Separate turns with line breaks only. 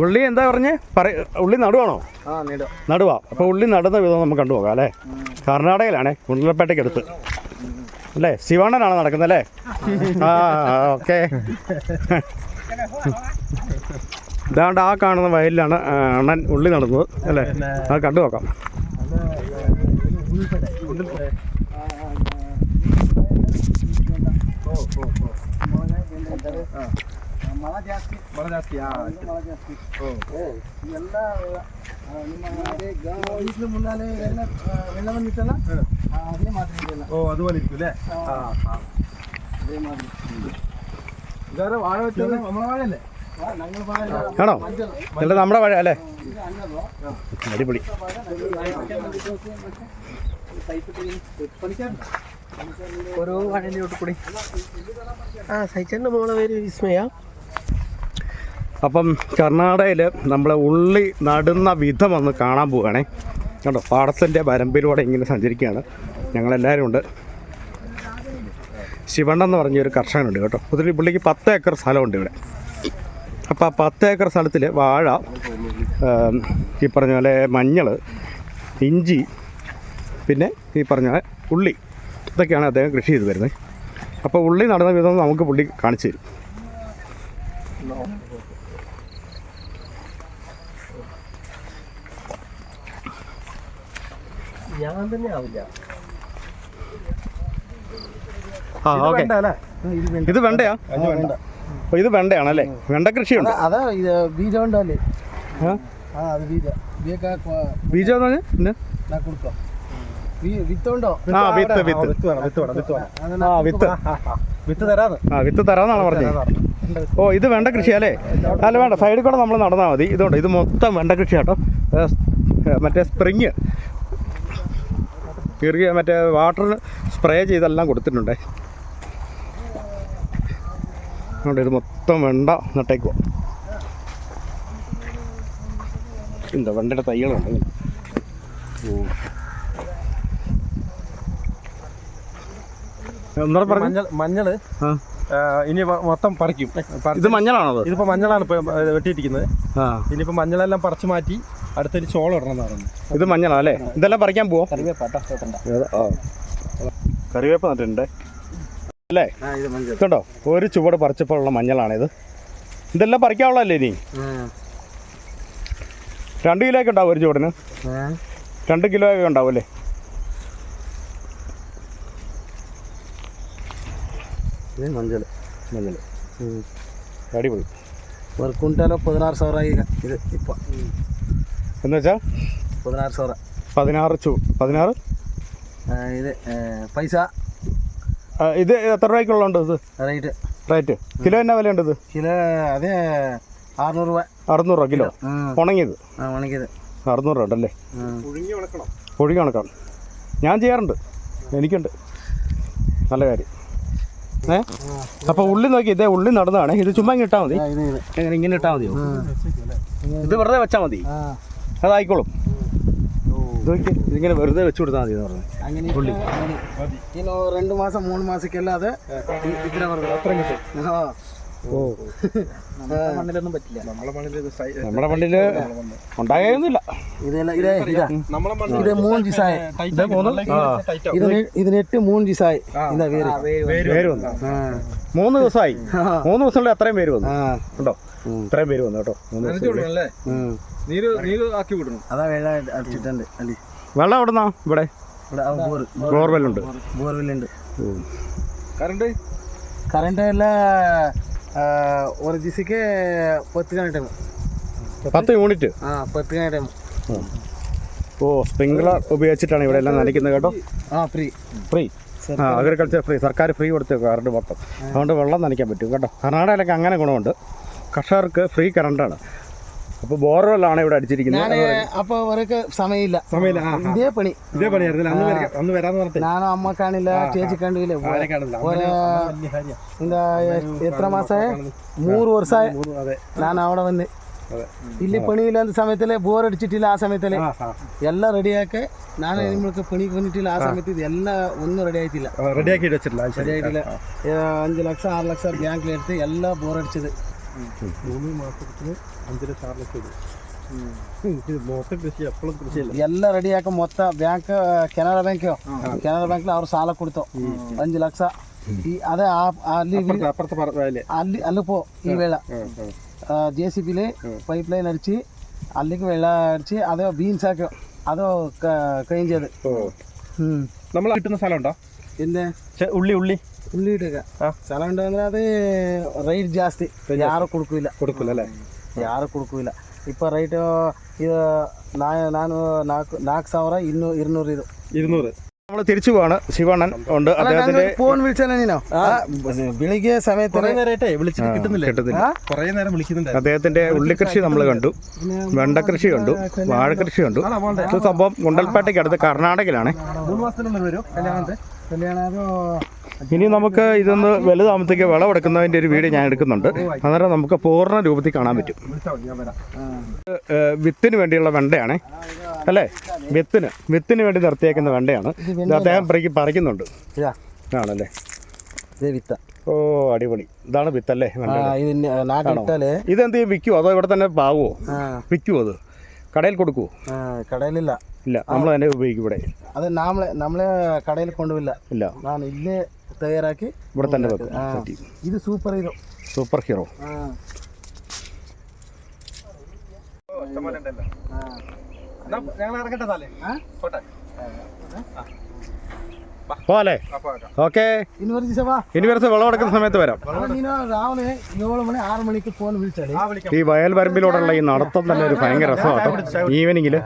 ഉള്ളി എന്താ പറഞ്ഞേ? പറ ഉള്ളി നടുവാണോ? നടുവാ. അപ്പോൾ ഉള്ളി നടുന്ന വിധം നമുക്ക് കണ്ടുപോകാം അല്ലേ? കർണാടകയിലാണേ കുണ്ടലപ്പേട്ടയ്ക്ക് അടുത്ത്. അല്ലേ? ശിവണ്ണനാണ് നടക്കുന്നത് അല്ലേ? ആ ഓക്കെ. ഇതാണ്ട് ആ കാണുന്ന വയലിലാണ് അണ്ണൻ ഉള്ളി നടന്നത് അല്ലേ? അത് കണ്ടു നോക്കാം.
ಮಳ ಜಾಸ್ತಿ ಮಳ ಜಾಸ್ತಿ ಮಳ ಜಾಸ್ತಿ ಎಲ್ಲ ಆ, ನಿಮ್ಮ ಅದೇ ಗ- ಈಗ್ಲೂ ಮುನ್ನಾಲೆ ಎಲ್ಲ ಆ, വെള്ളം വന്നിട്ടല്ല ആ, അതേ മാതിരി ಇದೆಲ್ಲ.
ഓ അതുപോലെ ഇരിക്കും അല്ലേ
ആ, അതേ മാതിരി
ഇതാരെ വാഴ വെച്ചത് നമ്മളെ വാഴയല്ലേ
ആ, ഞങ്ങൾ പറയുന്നത്
ആണോ
മഞ്ചൾ.
എന്നിട്ട് നമ്മുടെ വഴ അല്ലേ
ഇത് അന്നല്ലോ.
ഓരോ വഴലിലോട്ട് കൂടി. ആ സൈച്ചന്റെ മോളെ പേര് വിസ്മയ.
അപ്പം കർണാടകയിൽ നമ്മളെ ഉള്ളി നടുന്ന വിധം ഒന്ന് കാണാൻ പോവുകയാണേ. കണ്ടോ പാടത്തിന്റെ വരമ്പിലൂടെ ഇങ്ങനെ സഞ്ചരിക്കുകയാണ്. ഞങ്ങളെല്ലാവരും ഉണ്ട്. ശിവണ്ണ എന്ന് പറഞ്ഞൊരു കർഷകനുണ്ട് കേട്ടോ. പുതിരി പുള്ളിക്ക് പത്ത് ഏക്കർ സ്ഥലമുണ്ട് ഇവിടെ. അപ്പോൾ ആ പത്ത് ഏക്കർ സ്ഥലത്തിൽ വാഴ ഈ പറഞ്ഞ പോലെ മഞ്ഞൾ ഇഞ്ചി പിന്നെ ഈ പറഞ്ഞ പോലെ ഉള്ളി. ഇതൊക്കെയാണ് അദ്ദേഹം കൃഷി ചെയ്ത് വരുന്നത്. അപ്പോൾ ഉള്ളി നടന്ന വിധം നമുക്ക് പുള്ളി കാണിച്ചു തരും.
ഞാൻ തന്നെ ആവില്ല.
ആ ഓക്കെ. ഇത് വെണ്ടയാ? ഇത് വെണ്ടയാണല്ലേ വെണ്ട കൃഷിയുണ്ട്.
അതാ ഇത് ബീജം ഉണ്ടല്ലേ ബീജം.
ബീജം എന്ന് പറഞ്ഞാൽ
കൊടുക്കാം.
ആ വിത്ത് ആ ആ തരാന്നാണ് പറഞ്ഞത്. ഓ ഇത് വെണ്ട കൃഷിയല്ലേ അല്ല? വേണ്ട. സൈഡിൽ കൂടെ നമ്മൾ നടന്നാൽ മതി. ഇതുണ്ട്. ഇത് മൊത്തം വെണ്ട കൃഷിയാട്ടോ മറ്റേ സ്പ്രിങ്. ഇറുകിയ മറ്റേ വാട്ടറിന് സ്പ്രേ ചെയ്തെല്ലാം കൊടുത്തിട്ടുണ്ടേ. അതുകൊണ്ട് ഇത് മൊത്തം വെണ്ട നട്ടേക്കുക എന്താ വെണ്ടയുടെ തൈകളുണ്ട്. ഓ.
മഞ്ഞൾ മഞ്ഞൾ ഇനി മൊത്തം പറിക്കും.
ഇത് മഞ്ഞളാണോ
ഇതിപ്പോ മഞ്ഞളാണ് ഇപ്പൊ വെട്ടിയിട്ടിരിക്കുന്നത്. ഇനിയിപ്പോ മഞ്ഞളെല്ലാം പറിച്ചു മാറ്റി അടുത്തൊരു ചോളം ഇടണം
ഇത് മഞ്ഞളാ അല്ലേ? ഇതെല്ലാം പറിക്കാൻ പോവാ? കറിവേപ്പ് നട്ടിട്ടുണ്ട്. അല്ലേ? കേട്ടോ ഒരു ചുവട് പറിച്ചപ്പോഴുള്ള മഞ്ഞളാണിത് ഇതെല്ലാം പറിക്കാനുള്ളതല്ലേ ഇനി? രണ്ട് കിലോ ഒക്കെ ഉണ്ടാവും ഒരു ചുവടിന്. രണ്ട് കിലോ ഒക്കെ ഉണ്ടാവും അല്ലേ?
ಇದು ಮಂಜಲ್
മഞ്ഞൾ അടിപൊളി
ಒಂದು ಕ್ವಿಂಟಲ್ ಪದಿನಾರು ಸಾವಿರ ಈಗ ಇದು ಇಪ್ಪ
എന്ന് വെച്ചാൽ
ಪದಿನಾರು ಸಾವಿರ
പതിനാറ് ചു പതിനാറ്
ಆ, ಇದೆ ಆ, ಪೈಸಾ
ആ, ഇത് എത്ര രൂപയ്ക്കുള്ളുണ്ട് ഇത്
ರೈಟ್
റേറ്റ് കിലോ എന്നാ വിലയുണ്ട് ഇത്
ಕಿಲೋ ಅದೇ ಆರುನೂರು ರೂಪಾಯಿ
അറുന്നൂറ് രൂപ കിലോ
ಹ್ಞೂ
ഉണങ്ങിയത്
ಒಣಗಿದೆ
അറുന്നൂറ് രൂപ ഉണ്ടല്ലേ
ಹ್ಞೂ
പുഴുങ്ങി ഉണക്കണം
ഒഴുകി കണക്കാണ് ഞാൻ ചെയ്യാറുണ്ട് എനിക്കുണ്ട് നല്ല കാര്യം ഏഹ് അപ്പൊ ഉള്ളി നോക്കി ഇതേ ഉള്ളി നടന്നതാണ് ഇത് ചുമ്മാ ഇങ്ങനെ ഇട്ടാ മതി. എങ്ങനെ ഇങ്ങനെ ഇട്ടാ മതിയോ ഇത് വെറുതെ വെച്ചാ മതി. അതായിക്കോളും. ഇതിങ്ങനെ വെറുതെ വെച്ചു കൊടുത്താൽ മതി
രണ്ടു രണ്ട് മാസം മൂന്ന് മാസം അല്ലാതെ ഇത്ര അത്ര കിട്ടും
ഓ.
പറ്റില്ല.
നമ്മുടെ
മണ്ണിൽ ഉണ്ടാകുന്നില്ല
ഇത് മൂന്ന്
ഇതിനെട്ട് മൂന്ന്
ജിസായ
മൂന്ന് ദിവസമായി. മൂന്ന് ദിവസം കൊണ്ട് അത്രയും പേര് വന്നു. ഉണ്ടോ? ഇത്രയും പേര് വന്നു കേട്ടോ.
അതാ വെള്ളം അടിച്ചിട്ടുണ്ട് അല്ലേ
വെള്ളം ഇവിടെ? ബോർവെല്ലുണ്ട്.
ബോർവെല്ലുണ്ട്.
കറണ്ട്?
കറണ്ട് എല്ലാ ഒരു ജിസിക്ക് പത്ത് കണക്ട്
പത്ത് യൂണിറ്റ്?
ആ പത്ത് കണക്ട്
ഓ സ്പ്രിംഗ്ലർ ഉപയോഗിച്ചിട്ടാണ് ഇവിടെ എല്ലാം നനയ്ക്കുന്നത് കേട്ടോ?
ആ
ഫ്രീ. ഫ്രീ? അഗ്രികൾച്ചർ ഫ്രീ സർക്കാർ ഫ്രീ കൊടുത്തു കറണ്ട് മൊത്തം. അതുകൊണ്ട് വെള്ളം നനയ്ക്കാൻ പറ്റും കേട്ടോ. കർണാടകയിലൊക്കെ അങ്ങനെ ഗുണമുണ്ട്. കർഷകർക്ക് ഫ്രീ കറണ്ടാണ് അപ്പൊ ബോർവെൽ ആണ് ഇവിടെ അടിച്ചിരിക്കുന്നത്
അപ്പൊ അവർക്ക്
സമയമില്ല. സമയമില്ല.
ഇതേ പണി.
ഇതേ പണി അന്ന്
വരാൻ ഞാനും
അമ്മ കാണില്ല ചേച്ചി
കണ്ടില്ല എന്താ എത്ര മാസായ? നൂറ്
വർഷമായ
ഞാൻ അവിടെ വന്ന്. ഇല്ല പണിയില്ല സമയത്തിൽ ബോർ അടിച്ചിട്ടില്ല
ആ
സമയത്തിൽ. എല്ലാം റെഡിയാക്കെ ഞാൻ നിങ്ങൾക്ക് പണി പണിട്ടില്ല ആ സമയത്ത് എല്ലാം ഒന്നും റെഡി ആയിട്ടില്ല. റെഡി ആക്കി വെച്ചിട്ടില്ല. അഞ്ച് ലക്ഷം ആറ് ലക്ഷം ബാങ്കിലെടുത്ത് എല്ലാം ബോർ അടിച്ചത്.
മൂന്ന് മാസത്തിന് അഞ്ചര ചാർജ് എല്ലാം റെഡി ആക്ക. മൊത്ത
ബാങ്ക് കനറ ബാങ്കോ കനറ ബാങ്കിൽ അവർ സാല കൊടുത്തോ. അഞ്ച്
ലക്ഷ. ഈ അതേ
അല്ലെ അല്ലി അല്ലപ്പോ ഈ വേള ജെ സി പിയിൽ പൈപ്പ് ലൈൻ അടിച്ച് അല്ലെങ്കിൽ വെള്ള അടിച്ച് അതോ ബീൻസ് അതോ ക്ലീൻ
ചെയ്ത്? നമ്മൾ കിട്ടുന്ന സ്ഥലം
ഉണ്ടോ?
ಇಲ್ಲೇ ഉള്ളി ഉള്ളി.
ಉಳ್ಳಿ ಇಡಗ ಸಲಂಡ ಅಂದ್ರೆ ಅದೇ ರೈಟ್ ಜಾಸ್ತಿ. ಯಾರು ಕುಡ್ಕಿಲ್ಲ
ಕುಡ್ಕಿಲ್ಲ
ಯಾರು ಕುಡ್ಕಿಲ್ಲ ಇಪ್ಪ നാല് ഇന്നൂ ഇരുന്നൂറ് ഇത്.
ഇരുന്നൂറ്.
നമ്മൾ തിരിച്ചു പോവാണ്. ശിവണ്ണൻ ഉണ്ട്. അദ്ദേഹത്തിന്റെ
ഫോൺ വിളിച്ചാലോ
വിളിക്കുക സമയത്ത് വിളിച്ചിട്ട് കിട്ടുന്നില്ല?
കിട്ടുന്നില്ല.
നേരം വിളിക്കുന്നുണ്ട്
അദ്ദേഹത്തിന്റെ ഉള്ളിക്കൃഷി നമ്മൾ കണ്ടു. വെണ്ടക്കൃഷി കണ്ടു. വാഴക്കൃഷി കണ്ടു. സംഭവം ഗുണ്ടൽപേട്ടയ്ക്ക് അടുത്ത് കർണാടകയിലാണ്.
മൂന്ന് മാസത്തിനുള്ളിൽ വരും കല്യാണത്തെ.
ഇനി നമുക്ക് ഇതൊന്ന് വലുതാമത്തേക്ക് വിളവെടുക്കുന്നതിന്റെ ഒരു വീഡിയോ ഞാൻ എടുക്കുന്നുണ്ട്. അന്നേരം നമുക്ക് പൂർണ രൂപത്തിൽ കാണാൻ പറ്റും. വിത്തിന് വേണ്ടിയുള്ള വെണ്ടയാണ്. അല്ലേ? വിത്തിന്. വിത്തിന് വേണ്ടി നിർത്തിയേക്കുന്ന വെണ്ടയാണ്. ഇത് അദ്ദേഹം പറിക്കുന്നുണ്ട്. ആണല്ലേ?
വിത്ത.
ഓ അടിപൊളി. ഇതാണ് വിത്തല്ലേ ഇതെന്ത് വിൽക്കുമോ അതോ ഇവിടെ തന്നെ
പാവോ
വിൽക്കുമോ അത്? കടയിൽ കൊടുക്കുമോ
കടയിലില്ല.
ഇല്ല നമ്മൾ തന്നെ ഉപയോഗിക്കും ഇവിടെ.
അത് നമ്മളെ നമ്മളെ കടയിൽ കൊണ്ടുപോയില്ല
ഇല്ല.
ഞാൻ ഇല്ലേ തയ്യാറാക്കി
ഇവിടെ തന്നെ
ഇത് സൂപ്പർ ഹീറോ.
Super hero.
ഞങ്ങൾ ഇറങ്ങട്ടെ തലേ
കോട്ടെ
പോവാല്ലേ?
ഓക്കെ. യൂണിവേഴ്സ് വെള്ളം എടുക്കുന്ന സമയത്ത് വരാം.
രാവിലെ ഏഴ് മണി ആറ് മണിക്ക്
ഫോൺ വിളിച്ചാൽ
ഈ വയൽ വരമ്പിലൂടെയുള്ള ഈ നടത്തം തന്നെ ഒരു ഭയങ്കര രസമാണ് ഈവനിങ്ങിൽ